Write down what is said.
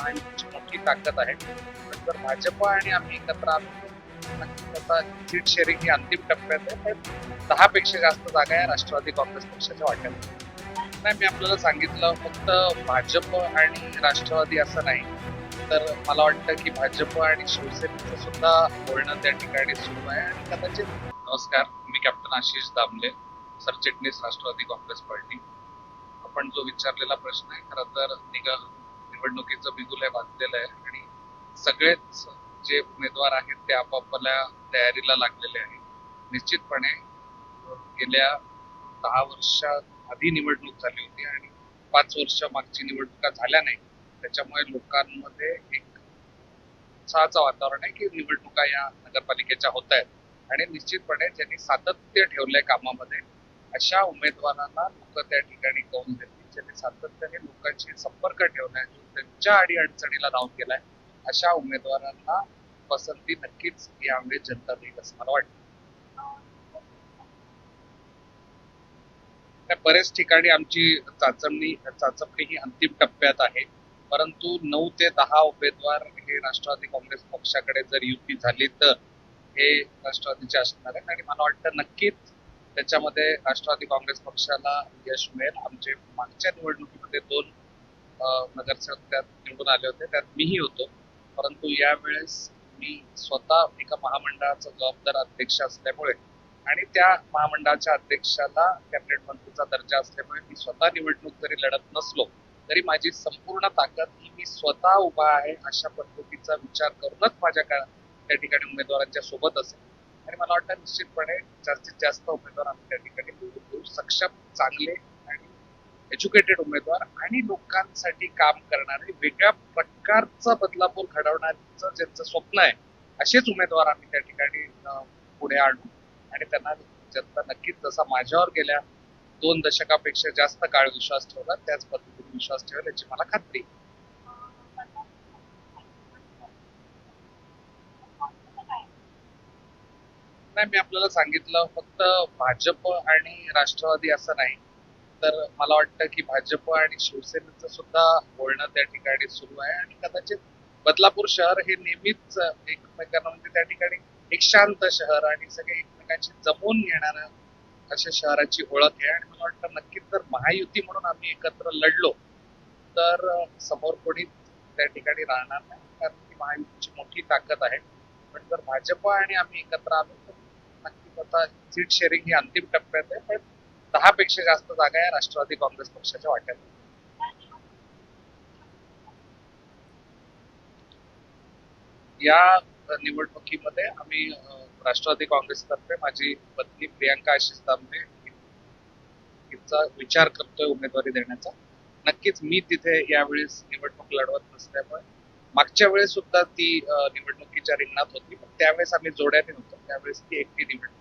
पाहण्याची मोठी ताकद आहे. पण जर भाजप आणि आम्ही एकत्र आलो आता सीट शेअरिंग ही अंतिम टप्प्यात आहे पण दहापेक्षा जास्त जागा या राष्ट्रवादी काँग्रेस पक्षाच्या वाट्यात नाही मी आपल्याला सांगितलं फक्त भाजप आणि राष्ट्रवादी असं नाही तर मला वाटतं की भाजप आणि शिवसेनेचं सुद्धा बोलणं त्या ठिकाणी सुरू आहे. आणि कदाचित नमस्कार मी कॅप्टन आशिष दामले सरचिटणीस राष्ट्रवादी काँग्रेस पार्टी. आपण जो विचारलेला प्रश्न आहे खरं तर निघा निवडणुकीचं बिगुल आहे बांधलेलं आहे आणि सगळेच जे उमेदवार आहेत ते आपापल्या तयारीला लागलेले आहेत निश्चितपणे गेल्या दहा वर्षात आधी निवडणूक झाली होती आणि पाच वर्ष मागची निवडणुका झाल्या नाही त्याच्यामुळे लोकांमध्ये एक उत्साहाचं वातावरण आहे की निवडणुका या नगरपालिकेच्या होत आहेत. आणि निश्चितपणे ज्यांनी सातत्य ठेवलंय कामामध्ये अशा उमेदवारांना लोक त्या ठिकाणी कौल देतील ज्यांनी सातत्याने लोकांशी संपर्क ठेवलाय जो त्यांच्या अडीअडचणीला अडचणीला गेलाय अशा उमेदवारांना पसंती नक्कीच यावेळी जनता देईल असं मला वाटतं. त्या बरेच ठिकाणी आमची चाचपणी चाचपणी ही अंतिम टप्प्यात आहे. परंतु नऊ ते दहा उमेदवार हे राष्ट्रवादी काँग्रेस पक्षाकडे जर युती झाली तर हे राष्ट्रवादीचे असणार आहेत आणि मला वाटतं नक्कीच त्याच्यामध्ये राष्ट्रवादी काँग्रेस पक्षाला यश मिळेल. आमचे मागच्या निवडणुकीमध्ये दोन नगरसेवक त्यात निवडून आले होते. त्यात मीही होतो. परंतु यावेळेस मी स्वतः एका महामंडळाचा जबाबदार अध्यक्ष असल्यामुळे आणि त्या महामंडळाच्या अध्यक्षाला कॅबिनेट मंत्रीचा दर्जा असल्यामुळे मी स्वतः निवडणूक जरी लढत नसलो तरी माझी संपूर्ण ताकद ही मी स्वतः उभा आहे अशा पद्धतीचा विचार करूनच माझ्या त्या ठिकाणी उमेदवारांच्या सोबत असेल. आणि मला वाटतं निश्चितपणे जास्तीत जास्त उमेदवार आम्ही त्या ठिकाणी निवडून देऊ. सक्षम चांगले आणि एज्युकेटेड उमेदवार आणि लोकांसाठी काम करणारे वेगळ्या प्रकारचं बदलापूर घडवण्याचं ज्यांचं स्वप्न आहे असेच उमेदवार आम्ही त्या ठिकाणी पुढे आणू. आणि त्यांना जनता नक्कीच जसा माझ्यावर गेल्या दोन दशकापेक्षा जास्त काळ विश्वास ठेवला त्याच पद्धतीने विश्वास ठेवेल याची मला खात्री नाही मी आपल्याला सांगितलं फक्त भाजप आणि राष्ट्रवादी असं नाही. तर मला वाटतं की भाजप आणि शिवसेनेचं सुद्धा बोलणं त्या ठिकाणी सुरू आहे. आणि कदाचित बदलापूर शहर हे नेहमीच एकमेकांना म्हणजे त्या ठिकाणी एक शांत शहर आणि सगळे एकमेकांशी जमवून घेणारं अशा शहराची ओळख आहे. आणि मला वाटतं नक्कीच जर महायुती म्हणून आम्ही एकत्र लढलो तर समोर कोणी त्या ठिकाणी राहणार नाही. कारण ती महायुतीची मोठी ताकद आहे. पण जर भाजप आणि आम्ही एकत्र आलो तर आता सीट शेअरिंग ही अंतिम टप्प्यात आहे पण दहा पेक्षा जास्त जागा या राष्ट्रवादी काँग्रेस पक्षाच्या वाट्यात या निवडणुकीमध्ये आम्ही राष्ट्रवादी काँग्रेसतर्फे माझी पत्नी प्रियांका आशिष तांबे हिचा विचार करतोय उमेदवारी देण्याचा. नक्कीच मी तिथे यावेळेस निवडणूक लढवत नसल्यामुळे मागच्या वेळेस सुद्धा ती निवडणुकीच्या रिंगणात होती पण त्यावेळेस आम्ही जोड्याने होतो. त्यावेळेस ती एकटी निवडणूक